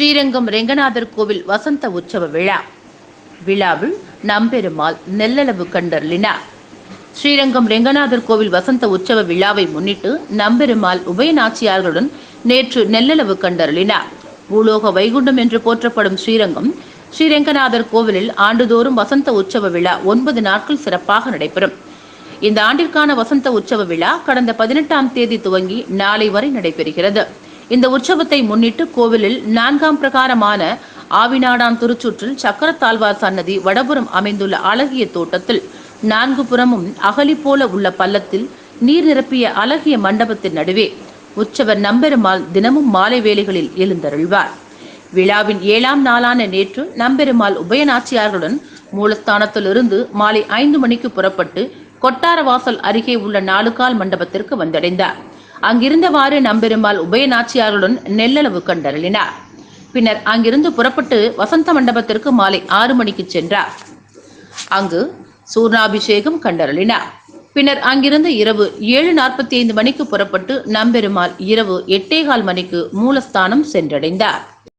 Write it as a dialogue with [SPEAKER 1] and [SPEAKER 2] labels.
[SPEAKER 1] ஸ்ரீரங்கம் ரெங்கநாதர் கோவில் வசந்த உற்சவ விழா. விழாவில் நம்பெருமாள் நெல்லளவு கண்டர்லினார் ஸ்ரீரங்கம் ரெங்கநாதர் கோவில் வசந்த உற்சவ விழாவை முன்னிட்டு நம்பெருமாள் உபயநாச்சியார்களுடன் நேற்று நெல்லளவு கண்டருளினார். பூலோக வைகுண்டம் என்று போற்றப்படும் ஸ்ரீரங்கம் ஸ்ரீரங்கநாதர் கோவிலில் ஆண்டுதோறும் வசந்த உற்சவ விழா ஒன்பது நாட்கள் சிறப்பாக நடைபெறும். இந்த ஆண்டிற்கான வசந்த உற்சவ விழா கடந்த பதினெட்டாம் தேதி துவங்கி நாளை வரை நடைபெறுகிறது. இந்த உற்சவத்தை முன்னிட்டு கோவிலில் நான்காம் பிரகாரமான ஆவினாடான் திருச்சுற்றில் சக்கரத்தாழ்வார் சன்னதி வடபுறம் அமைந்துள்ள அழகிய தோட்டத்தில் நான்கு புறமும் அகலி போல உள்ள பள்ளத்தில் நீர் நிரப்பிய அழகிய மண்டபத்தின் நடுவே உற்சவர் நம்பெருமாள் தினமும் மாலை வேளைகளில் எழுந்தருள்வார். விழாவின் ஏழாம் நாளான நேற்று நம்பெருமாள் உபயநாச்சியார்களுடன் மூலஸ்தானத்திலிருந்து மாலை ஐந்து மணிக்கு புறப்பட்டு கொட்டாரவாசல் அருகே உள்ள நாலுகால் மண்டபத்திற்கு வந்தடைந்தார். அங்கிருந்தவாறு நம்பெருமாள் உபயநாச்சியார்களுடன் நெல்லளவு கண்டருளினார். பின்னர் அங்கிருந்து புறப்பட்டு வசந்த மண்டபத்திற்கு மாலை ஆறு மணிக்கு சென்றார். அங்கு சூர்ணாபிஷேகம் கண்டருளினார். பின்னர் அங்கிருந்து இரவு ஏழு நாற்பத்தி ஐந்து மணிக்கு புறப்பட்டு நம்பெருமாள் இரவு எட்டேகால் மணிக்கு மூலஸ்தானம் சென்றடைந்தார்.